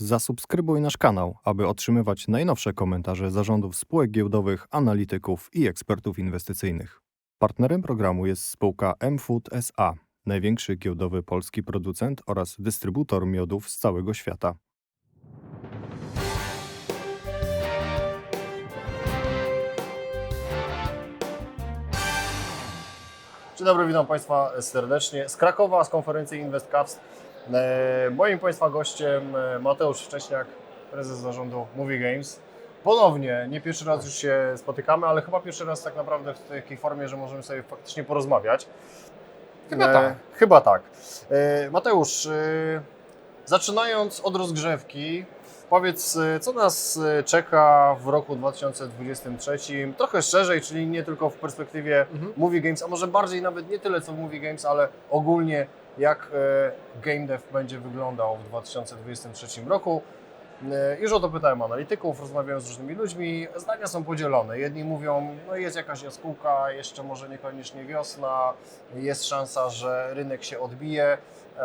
Zasubskrybuj nasz kanał, aby otrzymywać najnowsze komentarze zarządów spółek giełdowych, analityków i ekspertów inwestycyjnych. Partnerem programu jest spółka MFood SA, największy giełdowy polski producent oraz dystrybutor miodów z całego świata. Dzień dobry, witam Państwa serdecznie z Krakowa, z konferencji InvestCaps. E, Moim Państwa gościem e, Mateusz Wcześniak, prezes zarządu Movie Games. Ponownie, nie pierwszy raz już się spotykamy, ale chyba pierwszy raz tak naprawdę w takiej formie, że możemy sobie faktycznie porozmawiać. Chyba E, tak. Chyba tak. Mateusz, zaczynając od rozgrzewki, powiedz, co nas czeka w roku 2023, trochę szerzej, czyli nie tylko w perspektywie Mhm. Movie Games, a może bardziej nawet nie tyle co Movie Games, ale ogólnie jak e, game dev będzie wyglądał w 2023 roku. E, Już o to pytałem analityków, rozmawiałem z różnymi ludźmi. Zdania są podzielone. Jedni mówią, no jest jakaś jaskółka, jeszcze może niekoniecznie wiosna, jest szansa, że rynek się odbije, e,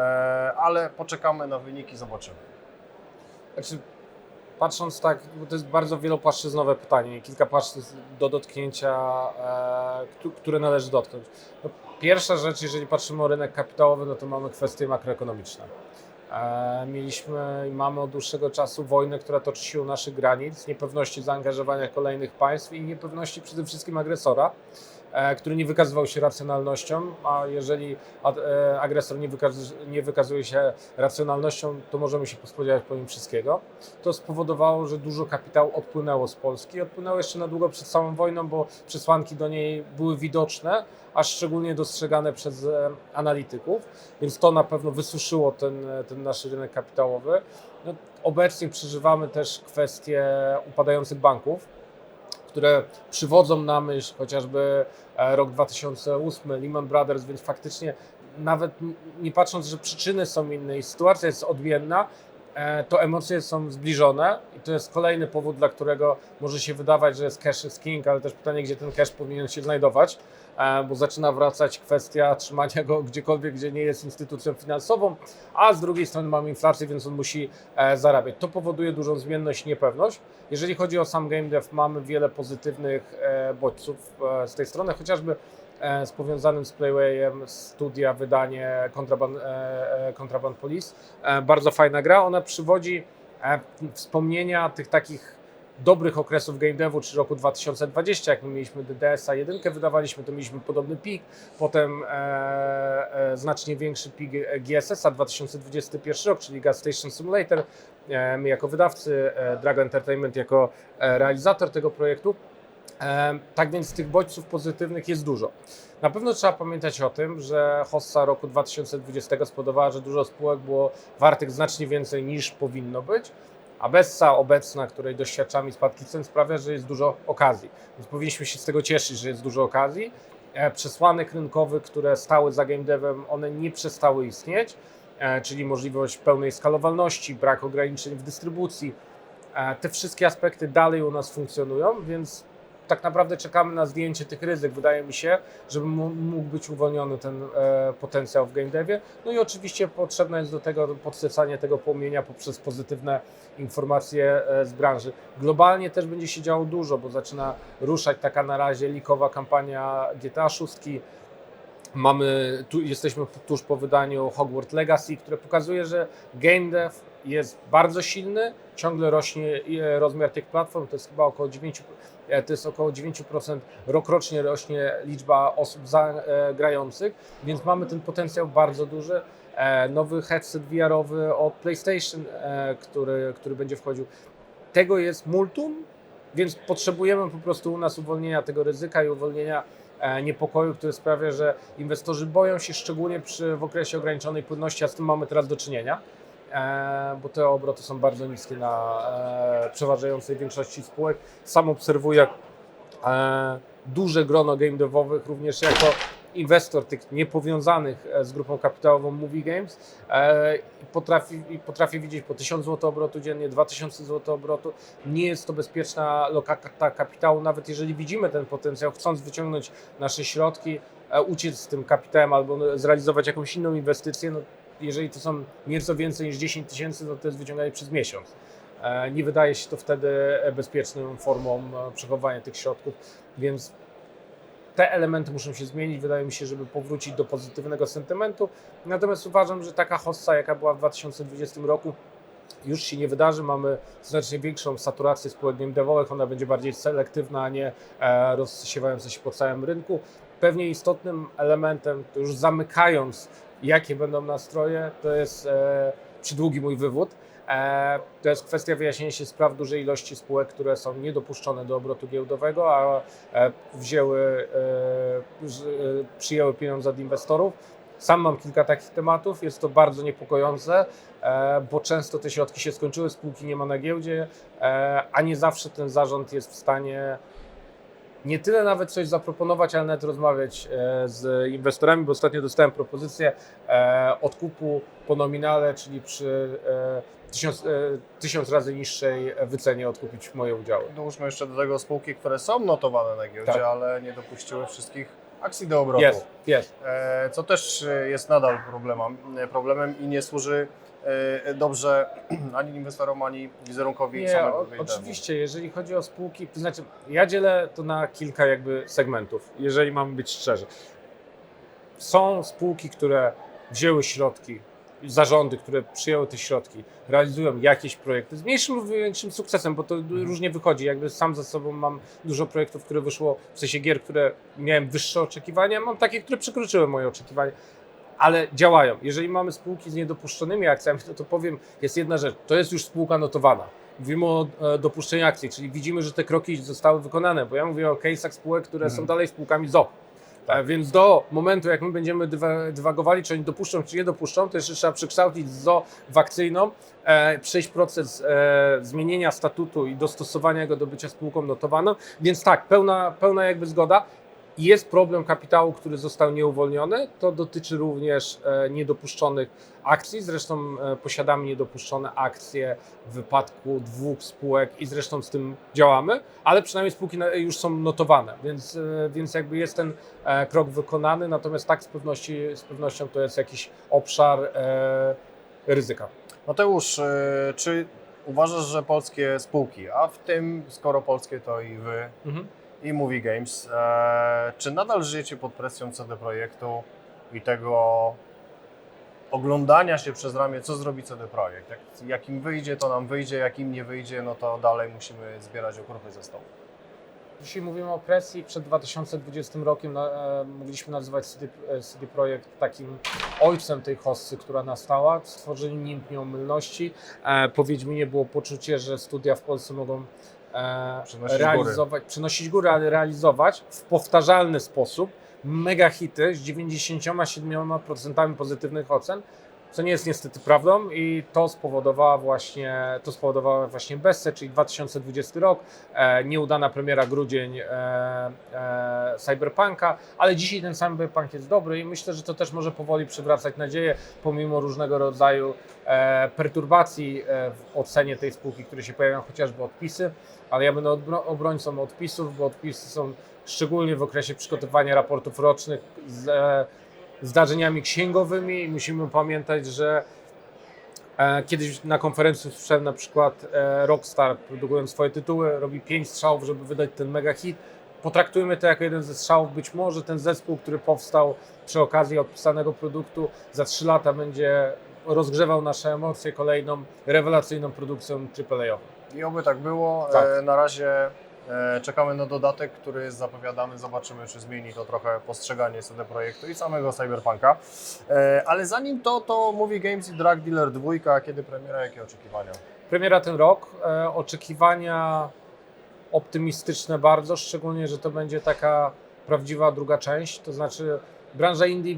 ale poczekamy na wyniki, zobaczymy. Znaczy, patrząc tak, to jest bardzo wielopłaszczyznowe pytanie, kilka płaszczyzn do dotknięcia, któ- które należy dotknąć. No, pierwsza rzecz, jeżeli patrzymy o rynek kapitałowy, no to mamy kwestie makroekonomiczne. E, mieliśmy i mamy od dłuższego czasu wojnę, która toczy się u naszych granic, niepewności zaangażowania kolejnych państw i niepewności przede wszystkim agresora, który nie wykazywał się racjonalnością, a jeżeli e, agresor nie, wykaz- nie wykazuje się racjonalnością, to możemy się spodziewać po nim wszystkiego. To spowodowało, że dużo kapitału odpłynęło z Polski. Odpłynęło jeszcze na długo przed samą wojną, bo przesłanki do niej były widoczne, a szczególnie dostrzegane przez e, analityków, więc to na pewno wysuszyło ten, e, ten nasz rynek kapitałowy. No, obecnie przeżywamy też kwestie upadających banków, które przywodzą na myśl chociażby e, rok 2008, Lehman Brothers, więc faktycznie nawet nie patrząc, że przyczyny są inne i sytuacja jest odmienna, to emocje są zbliżone i to jest kolejny powód, dla którego może się wydawać, że jest cash is king, ale też pytanie, gdzie ten cash powinien się znajdować, e, bo zaczyna wracać kwestia trzymania go gdziekolwiek, gdzie nie jest instytucją finansową, a z drugiej strony mamy inflację, więc on musi e, zarabiać. To powoduje dużą zmienność i niepewność. Jeżeli chodzi o sam game dev, mamy wiele pozytywnych e, bodźców e, z tej strony, chociażby e, z powiązanym z Playwayem studia, wydanie Contraband, e, e, Contraband Police. E, bardzo fajna gra. Ona przywodzi e, wspomnienia tych takich dobrych okresów game devu, czy roku 2020, jak my mieliśmy DDS-a 1, wydawaliśmy, to mieliśmy podobny pik, potem e, e, znacznie większy pik GSS-a 2021 rok, czyli Gas Station Simulator, e, my jako wydawcy, e, Drago Entertainment jako e, realizator tego projektu. Tak więc tych bodźców pozytywnych jest dużo. Na pewno trzeba pamiętać o tym, że hossa roku 2020 spowodowała, że dużo spółek było wartych znacznie więcej niż powinno być, a Bessa obecna, której doświadczamy spadki cen sprawia, że jest dużo okazji. Więc powinniśmy się z tego cieszyć, że jest dużo okazji. E, Przesłanek rynkowych, które stały za game devem, one nie przestały istnieć, e, czyli możliwość pełnej skalowalności, brak ograniczeń w dystrybucji. E, Te wszystkie aspekty dalej u nas funkcjonują, więc tak naprawdę czekamy na zdjęcie tych ryzyk. Wydaje mi się, żeby mógł być uwolniony ten e, potencjał w game devie. No i oczywiście potrzebne jest do tego podsycanie tego płomienia poprzez pozytywne informacje e, z branży. Globalnie też będzie się działo dużo, bo zaczyna ruszać taka na razie likowa kampania GTA 6. Mamy, tu jesteśmy tuż po wydaniu Hogwarts Legacy, które pokazuje, że game dev jest bardzo silny, ciągle rośnie e, rozmiar tych platform, to jest chyba około 9, e, to jest około 9% rokrocznie rośnie liczba osób e, grających, więc mamy ten potencjał bardzo duży. Nowy headset VR-owy od PlayStation, który, który będzie wchodził. Tego jest multum, więc potrzebujemy po prostu u nas uwolnienia tego ryzyka i uwolnienia niepokoju, który sprawia, że inwestorzy boją się szczególnie przy, w okresie ograniczonej płynności, a z tym mamy teraz do czynienia, e, bo te obroty są bardzo niskie na e, przeważającej większości spółek. Sam obserwuję e, duże grono game również jako inwestor tych niepowiązanych e, z grupą kapitałową Movie Games e, potrafi, i potrafię widzieć po 1000 zł obrotu dziennie, 2000 zł obrotu. Nie jest to bezpieczna lokata kapitału, nawet jeżeli widzimy ten potencjał, chcąc wyciągnąć nasze środki, e, uciec z tym kapitałem albo zrealizować jakąś inną inwestycję, no, jeżeli to są nieco więcej niż 10 tysięcy, to to jest wyciąganie przez miesiąc. Nie wydaje się to wtedy bezpieczną formą przechowywania tych środków, więc te elementy muszą się zmienić. Wydaje mi się, żeby powrócić do pozytywnego sentymentu. Natomiast uważam, że taka hossa, jaka była w 2020 roku, już się nie wydarzy. Mamy znacznie większą saturację spółek game devowych. Ona będzie bardziej selektywna, a nie e, rozsiewająca się po całym rynku. Pewnie istotnym elementem, już zamykając, jakie będą nastroje, to jest e, przydługi mój wywód. E, to jest kwestia wyjaśnienia się spraw dużej ilości spółek, które są niedopuszczone do obrotu giełdowego, a e, wzięły, e, e, przyjęły pieniądze od inwestorów. Sam mam kilka takich tematów, jest to bardzo niepokojące, e, bo często te środki się skończyły, spółki nie ma na giełdzie, e, a nie zawsze ten zarząd jest w stanie nie tyle nawet coś zaproponować, ale nawet rozmawiać e, z inwestorami, bo ostatnio dostałem propozycję e, odkupu po nominale, czyli przy e, tysiąc, tysiąc razy niższej wycenie odkupić moje udziały. Dołóżmy jeszcze do tego spółki, które są notowane na giełdzie, Tak. ale nie dopuściły wszystkich akcji do obrotu. Jest, jest. Co też jest nadal problemem, problemem i nie służy dobrze ani inwestorom, ani wizerunkowi Nie, samego o, oczywiście, jeżeli chodzi o spółki, to znaczy ja dzielę to na kilka jakby segmentów, jeżeli mam być szczerzy. Są spółki, które wzięły środki, zarządy, które przyjęły te środki, realizują jakieś projekty z mniejszym lub większym sukcesem, bo to różnie wychodzi. Jakby sam za sobą mam dużo projektów, które wyszło, w sensie gier, które miałem wyższe oczekiwania, mam takie, które przekroczyły moje oczekiwania. Ale działają. Jeżeli mamy spółki z niedopuszczonymi akcjami, to, to powiem, jest jedna rzecz. To jest już spółka notowana. Mówimy o e, dopuszczeniu akcji, czyli widzimy, że te kroki zostały wykonane, bo ja mówię o case'ach spółek, które są Mhm. dalej spółkami ZO. E, Więc do momentu, jak my będziemy dywa- dywagowali, czy oni dopuszczą, czy nie dopuszczą, to jeszcze trzeba przekształcić z ZO w akcyjną, e, przejść proces e, zmienienia statutu i dostosowania go do bycia spółką notowaną. Więc tak, pełna, pełna jakby zgoda. Jest problem kapitału, który został nieuwolniony. To dotyczy również e, niedopuszczonych akcji. Zresztą e, posiadamy niedopuszczone akcje w wypadku dwóch spółek i zresztą z tym działamy, ale przynajmniej spółki na- już są notowane, więc, e, więc jakby jest ten e, krok wykonany. Natomiast tak z, pewności, z pewnością to jest jakiś obszar e, ryzyka. Mateusz, e, czy uważasz, że polskie spółki, a w tym skoro polskie to i wy, Mhm. I Movie Games, e, czy nadal żyjecie pod presją CD Projektu i tego oglądania się przez ramię, co zrobi CD Projekt? Jak, jak im wyjdzie, to nam wyjdzie, jak im nie wyjdzie, no to dalej musimy zbierać okruchy ze stołu. Dzisiaj mówimy o presji. Przed 2020 rokiem na, e, mogliśmy nazywać CD, e, CD Projekt takim ojcem tej hossy, która nastała. Stworzyli nim nieomylności. E, po Wiedźminie było poczucie, że studia w Polsce mogą e, Przynosić realizować, przynosić góry, ale realizować w powtarzalny sposób mega hity z 97% pozytywnych ocen, co nie jest niestety prawdą i to spowodowała właśnie, to spowodowała właśnie Besse, czyli 2020 rok, e, nieudana premiera grudzień e, e, Cyberpunka, ale dzisiaj ten Cyberpunk jest dobry i myślę, że to też może powoli przywracać nadzieję, pomimo różnego rodzaju e, perturbacji e, w ocenie tej spółki, które się pojawiają, chociażby odpisy, ale ja będę obrońcą odpisów, bo odpisy są szczególnie w okresie przygotowania raportów rocznych z e, zdarzeniami księgowymi i musimy pamiętać, że e, kiedyś na konferencji słyszałem na przykład e, Rockstar produkując swoje tytuły robi pięć strzałów, żeby wydać ten mega hit. Potraktujmy to jako jeden ze strzałów. Być może ten zespół, który powstał przy okazji odpisanego produktu za trzy lata będzie rozgrzewał nasze emocje kolejną rewelacyjną produkcją AAA-ową. I oby tak było. Tak. E, na razie czekamy na dodatek, który jest zapowiadany. Zobaczymy, czy zmieni to trochę postrzeganie CD Projektu i samego Cyberpunka. E, ale zanim to, to Movie Games i Drug Dealer 2, kiedy premiera, jakie oczekiwania? Premiera ten rok, e, oczekiwania optymistyczne bardzo, szczególnie, że to będzie taka prawdziwa druga część, to znaczy branża indie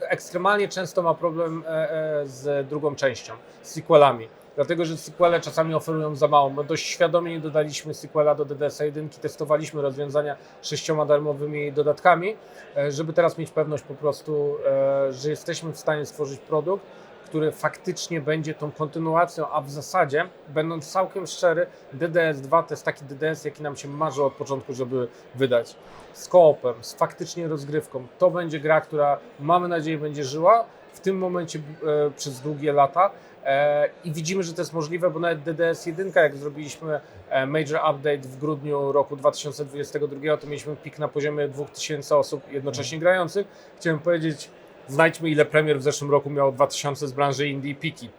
ekstremalnie często ma problem e, e, z drugą częścią, z sequelami. Dlatego, że sequele czasami oferują za mało. My dość świadomie nie dodaliśmy sequela do DDS 1, testowaliśmy rozwiązania sześcioma darmowymi dodatkami, e, żeby teraz mieć pewność po prostu, e, że jesteśmy w stanie stworzyć produkt, który faktycznie będzie tą kontynuacją, a w zasadzie, będąc całkiem szczery, DDS2 to jest taki DDS, jaki nam się marzy od początku, żeby wydać. Z koopem, z faktycznie rozgrywką. To będzie gra, która mamy nadzieję będzie żyła w tym momencie e, przez długie lata. E, I widzimy, że to jest możliwe, bo nawet DDS 1, jak zrobiliśmy e, major update w grudniu roku 2022, to mieliśmy pik na poziomie 2000 osób jednocześnie grających. Chciałem powiedzieć, znajdźmy ile premier w zeszłym roku miało 2000 z branży indie piki.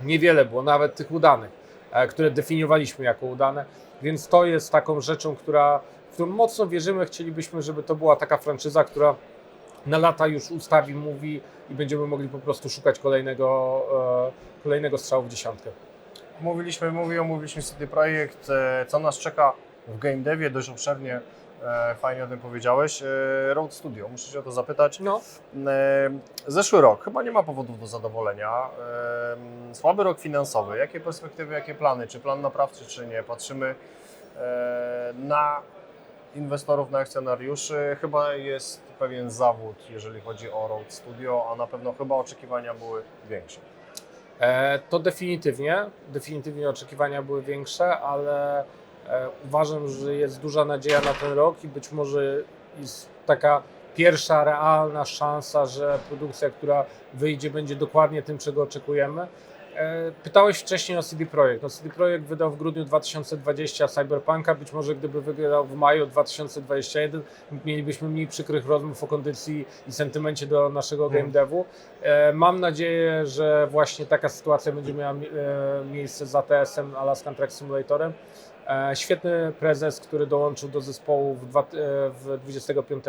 Niewiele było, nawet tych udanych, e, które definiowaliśmy jako udane, więc to jest taką rzeczą, która, w którą mocno wierzymy. Chcielibyśmy, żeby to była taka franczyza, która na lata już ustawi, mówi i będziemy mogli po prostu szukać kolejnego, e, kolejnego strzału w dziesiątkę. Mówiliśmy, mówił, mówiliśmy CD Projekt, e, co nas czeka w game devie, dość obszernie, fajnie o tym powiedziałeś. E, Road Studio, muszę się o to zapytać. No, E, Zeszły rok, chyba nie ma powodów do zadowolenia. E, Słaby rok finansowy, jakie perspektywy, jakie plany? Czy plan naprawczy, czy nie? Patrzymy e, na inwestorów, na akcjonariuszy. Chyba jest pewien zawód, jeżeli chodzi o Road Studio, a na pewno chyba oczekiwania były większe. E, To definitywnie, definitywnie oczekiwania były większe, ale e, uważam, że jest duża nadzieja na ten rok i być może jest taka pierwsza realna szansa, że produkcja, która wyjdzie, będzie dokładnie tym, czego oczekujemy. E, Pytałeś wcześniej o CD Projekt. No CD Projekt wydał w grudniu 2020 Cyberpunka. Być może gdyby wydał w maju 2021, mielibyśmy mniej przykrych rozmów o kondycji i sentymencie do naszego game Mm. devu. E, Mam nadzieję, że właśnie taka sytuacja będzie miała e, miejsce z ATS-em, Alaskan Track Simulatorem. E, Świetny prezes, który dołączył do zespołu w, dwa, e, w 25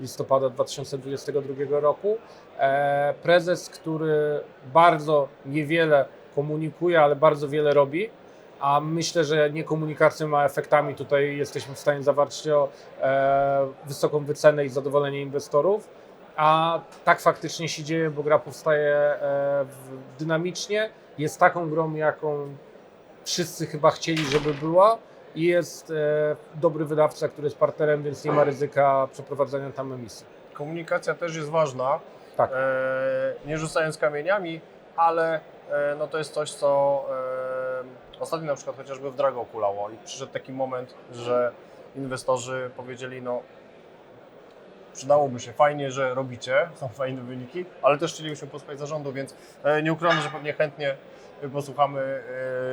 listopada 2022 roku. E, Prezes, który bardzo niewiele komunikuje, ale bardzo wiele robi. A myślę, że nie komunikacja a efektami. Tutaj jesteśmy w stanie zawarć o wysoką wycenę i zadowolenie inwestorów. A tak faktycznie się dzieje, bo gra powstaje dynamicznie, jest taką grą, jaką wszyscy chyba chcieli, żeby była i jest e, dobry wydawca, który jest partnerem, więc nie ma ryzyka przeprowadzania tam emisji. Komunikacja też jest ważna, Tak. e, nie rzucając kamieniami, ale e, no to jest coś, co ostatnio na przykład chociażby w Drago kulało i przyszedł taki moment, że inwestorzy powiedzieli, no przydałoby się, fajnie, że robicie, są fajne wyniki, ale też chcielibyśmy posłuchać zarządu, więc e, nie ukrywam, że pewnie chętnie posłuchamy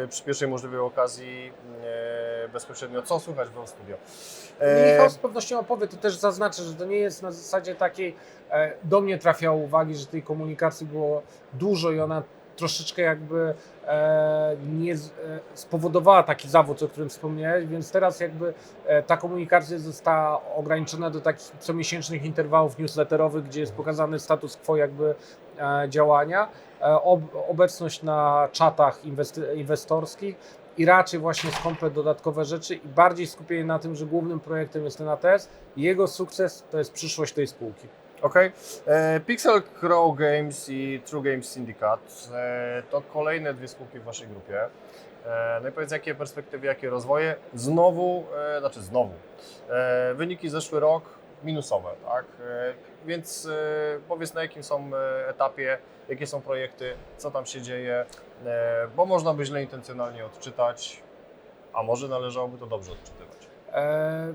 e, przy pierwszej możliwej okazji e, bezpośrednio, co słychać w Studio. Michał z pewnością opowie, to też zaznaczę, że to nie jest na zasadzie takiej, do mnie trafiało uwagi, że tej komunikacji było dużo i ona troszeczkę jakby e, nie e, spowodowała taki zawód, o którym wspomniałeś, więc teraz jakby e, ta komunikacja została ograniczona do takich comiesięcznych interwałów newsletterowych, gdzie jest pokazany status quo jakby e, działania, e, ob, obecność na czatach inwesty, inwestorskich i raczej właśnie skąpe dodatkowe rzeczy i bardziej skupienie na tym, że głównym projektem jest ten ATS jego sukces to jest przyszłość tej spółki. Okej. E, Pixel Crow Games i True Games Syndicate e, to kolejne dwie spółki w Waszej grupie. E, no i powiedz, jakie perspektywy, jakie rozwoje? Znowu, znaczy znowu, wyniki zeszły rok minusowe, tak? Więc powiedz, na jakim są etapie, jakie są projekty, co tam się dzieje, bo można by źle intencjonalnie odczytać, a może należałoby to dobrze odczytywać. E,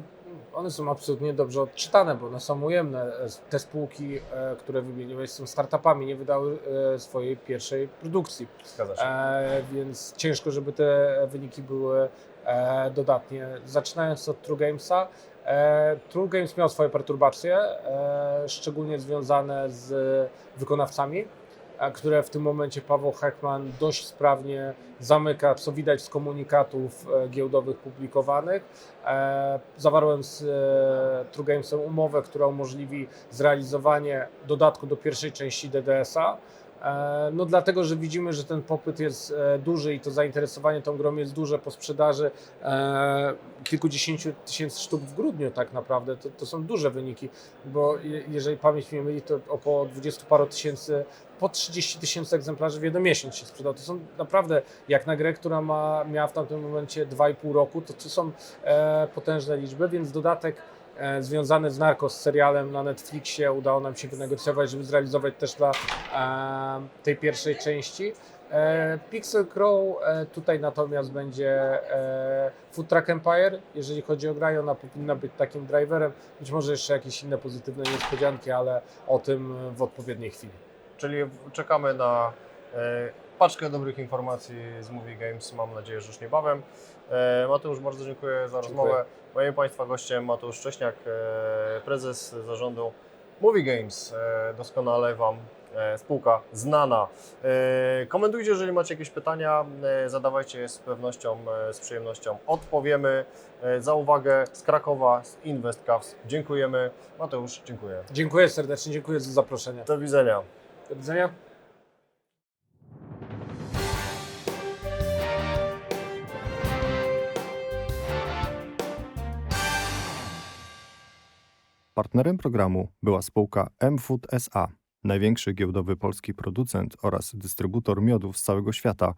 one są absolutnie dobrze odczytane, bo one są ujemne. Te spółki, e, które wymieniłeś, są startupami, nie wydały e, swojej pierwszej produkcji. Zgadza się. E, więc ciężko, żeby te wyniki były e, dodatnie. Zaczynając od True Gamesa, e, True Games miał swoje perturbacje, e, szczególnie związane z wykonawcami, e, które w tym momencie Paweł Heckman dość sprawnie zamyka, co widać z komunikatów e, giełdowych publikowanych. E, Zawarłem z e, True Gamesem umowę, która umożliwi zrealizowanie dodatku do pierwszej części DDS-a. E, No dlatego, że widzimy, że ten popyt jest e, duży i to zainteresowanie tą grą jest duże po sprzedaży e, kilkudziesięciu tysięcy sztuk w grudniu tak naprawdę. To, to są duże wyniki, bo je, jeżeli pamięć mnie myli, to około 20 paru tysięcy, po 30 tysięcy egzemplarzy w jeden miesiąc się sprzedał. To są naprawdę, jak na grę, która ma, miała w tamtym momencie 2,5 roku, to to są potężne liczby, więc dodatek e, związany z Narcos serialem na Netflixie udało nam się wynegocjować, żeby zrealizować też dla e, tej pierwszej części. E, Pixel Crow tutaj natomiast będzie Food Truck Empire. Jeżeli chodzi o grę, ona powinna być takim driverem. Być może jeszcze jakieś inne pozytywne niespodzianki, ale o tym w odpowiedniej chwili. Czyli czekamy na paczkę dobrych informacji z Movie Games. Mam nadzieję, że już niebawem. E, Mateusz, bardzo dziękuję za Dziękuję. rozmowę. Moim Państwa gościem Mateusz Cześniak, e, prezes zarządu Movie Games. E, doskonale Wam e, spółka znana. E, komentujcie, jeżeli macie jakieś pytania, e, zadawajcie je z pewnością, e, z przyjemnością odpowiemy. E, za uwagę z Krakowa, z InvestCaps. Dziękujemy. Mateusz, dziękuję. Dziękuję serdecznie, dziękuję za zaproszenie. Do widzenia. Do widzenia. Partnerem programu była spółka M-Food SA, największy giełdowy polski producent oraz dystrybutor miodów z całego świata